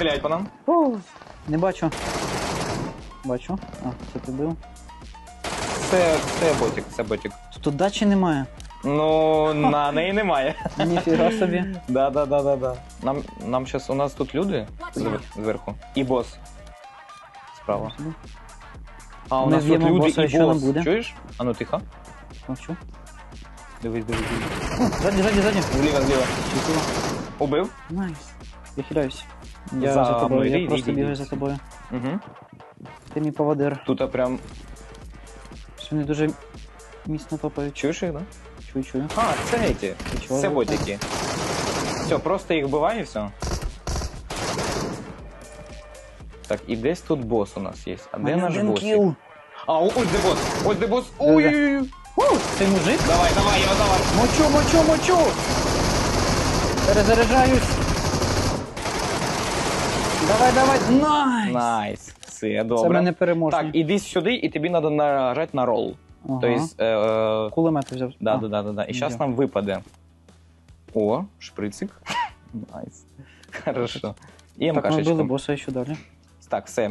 Стріляють по нам. О, не бачу. Бачу. А, це ти бив. Це, це ботик, це ботик. Тут дачі немає. Ну, на неї немає. Ніфіга собі. Да, да, да, да, да. Нам, нам щас, у нас тут люди звер- зверху. І бос. Справа. А у Ми нас тут вб'ємо люди боса, і що нам бос. буде? Чуєш? А ну тихо. Мовчу. Дивись, дивись, дивись. Ззаді, ззаді, ззаді. Зліва, зліва. Убив? Найс. Я хиляюсь. Я За за, тобою, мною. я Іди, просто іди, бігаю іди. за тобою. Угу. Ти мій поводир. Тут прям. Щось Вони дуже міцно топають. Чуєш їх, да? Чую, чую. А, це эти. чого Це ви ботики. Все, просто їх вбивай і все. Так, і десь тут бос у нас є. А де Мене наш один бос? кіл. А, о- ось де бос! Ось де бос! Ой-ой-ой! Цей мужик. Давай, давай, його давай! Мочу, мочу, мочу. Перезаряджаюсь. Давай, давай. Найс. Найс! Все, Це добре. мене переможні. Так, іди сюди, і тобі треба нажати на рол. Ага. Тобто, е, е, Кулемет взяв. да, А, да, да, да, да. І зараз нам випаде. О, шприцик. Найс. Хорошо. І Так, ми МКшечка. вбили боса і далі? Так, все.